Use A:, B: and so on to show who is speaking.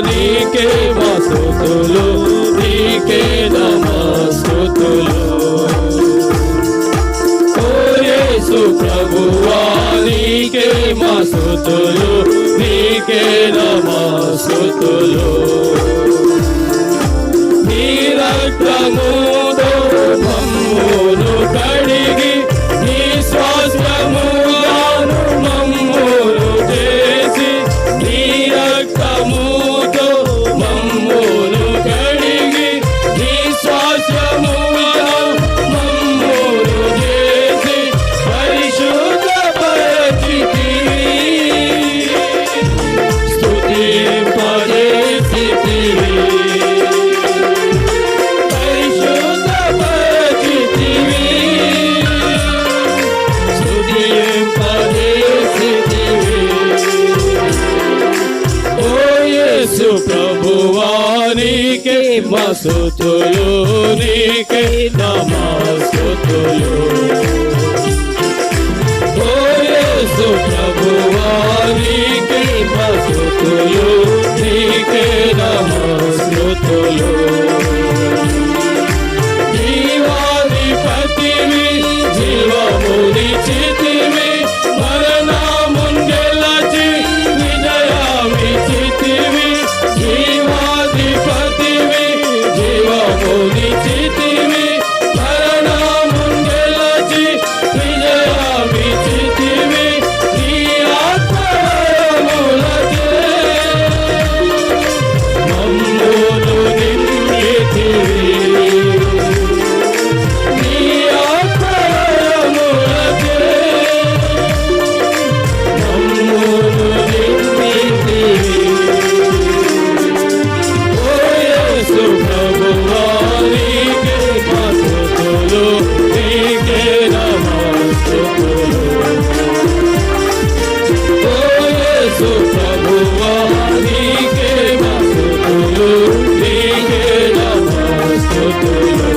A: నీకే మస్తుతులు నీకే నమస్తుతులు. ఓయేసు ప్రభువా నీకే మస్తుతులు నీకే నమస్తుతులు. నీ రక్తముతో మమ్మును కడి మహిమ స్థుతులు నీకే నమస్తులు. ప్రభువా నీకే మస్తులు. కొలిచితే Thank you.